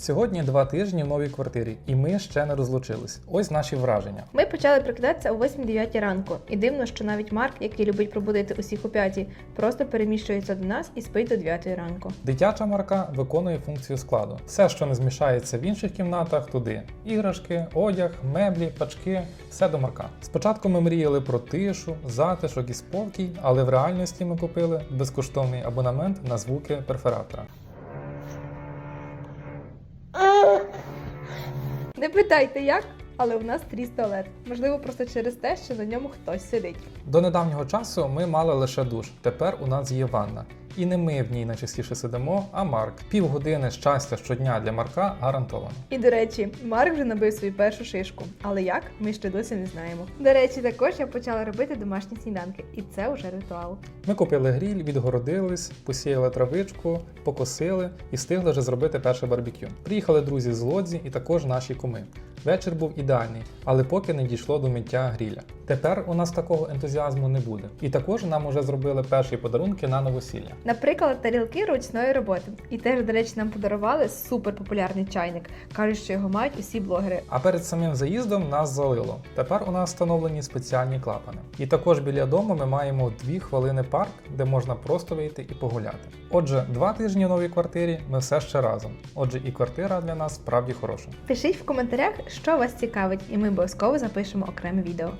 Сьогодні два тижні в новій квартирі, і ми ще не розлучились. Ось наші враження. Ми почали прокидатися о 8-9 ранку, і дивно, що навіть Марк, який любить пробудити усіх о 5, просто переміщується до нас і спить до 9 ранку. Дитяча марка виконує функцію складу. Все, що не змішається в інших кімнатах, туди: іграшки, одяг, меблі, пачки, все до марка. Спочатку ми мріяли про тишу, затишок і спокій, але в реальності ми купили безкоштовний абонемент на звуки перфоратора. Не питайте як, але у нас тріс туалет. Можливо, просто через те, що на ньому хтось сидить. До недавнього часу ми мали лише душ. Тепер у нас є ванна. І не ми в ній найчастіше сидимо, а Марк. Півгодини щастя щодня для Марка гарантовано. І до речі, Марк вже набив свою першу шишку. Але як, ми ще досі не знаємо. До речі, також я почала робити домашні сніданки, і це вже ритуал. Ми купили гріль, відгородились, посіяли травичку, покосили і встигли вже зробити перше барбекю. Приїхали друзі з Лодзі і також наші куми. Вечір був ідеальний, але поки не дійшло до миття гріля. Тепер у нас такого ентузіазму не буде. І також нам уже зробили перші подарунки на новосілля. Наприклад, тарілки ручної роботи. І теж, до речі, нам подарували суперпопулярний чайник. Кажуть, що його мають усі блогери. А перед самим заїздом нас залило. Тепер у нас встановлені спеціальні клапани. І також біля дому ми маємо дві хвилини парк, де можна просто вийти і погуляти. Отже, два тижні в новій квартирі ми все ще разом. Отже, і квартира для нас справді хороша. Пишіть в коментарях, що вас цікавить, і ми обов'язково запишемо окреме відео.